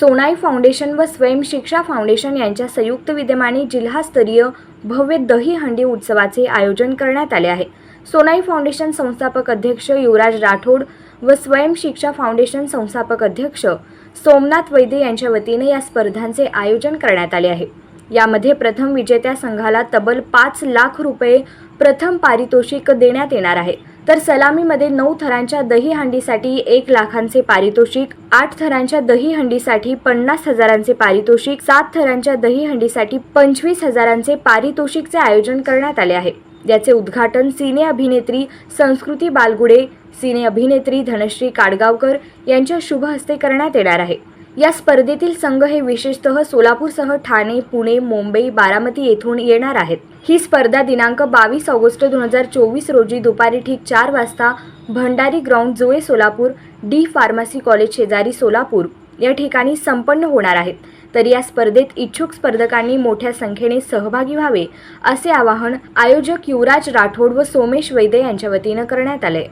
Sonai foundation व स्वयंशिक्षा foundation यांच्या संयुक्त विद्यमाने जिल्हास्तरीय भव्य दही हंडी उत्सवाचे आयोजन करण्यात आले आहे. सोनाई फाउंडेशन संस्थापक अध्यक्ष युवराज राठोड व स्वयंशिक्षा फाउंडेशन संस्थापक अध्यक्ष सोमनाथ वैद्य यांच्या वतीने या स्पर्धांचे आयोजन करण्यात आले आहे. यामध्ये प्रथम विजेत्या संघाला तब्बल पाच लाख रुपये प्रथम पारितोषिक देण्यात येणार आहे. तर सलामीमध्ये नऊ थरांच्या दहीहंडीसाठी एक लाखांचे पारितोषिक आठ थरांच्या दहीहंडीसाठी पन्नास हजारांचे पारितोषिक सात थरांच्या दहीहंडीसाठी पंचवीस हजारांचे पारितोषिकचे आयोजन करण्यात आले आहे. याचे उद्घाटन सिने अभिनेत्री संस्कृती बालगुडे सिने अभिनेत्री धनश्री काडगावकर यांच्या शुभ हस्ते करण्यात येणार आहे. या स्पर्धेतील संघ हे विशेषतः सोलापूरसह ठाणे पुणे मुंबई बारामती येथून येणार आहेत. ही स्पर्धा दिनांक बावीस ऑगस्ट दोन हजार चोवीस रोजी दुपारी ठीक चार वाजता Bhandari ground Jule Solapur D pharmacy college शेजारी सोलापूर या ठिकाणी संपन्न होणार आहेत. तर या स्पर्धेत इच्छुक स्पर्धकांनी मोठ्या संख्येने सहभागी व्हावे असे आवाहन आयोजक युवराज राठोड व सोमेश वैद्य यांच्या वतीनं करण्यात आले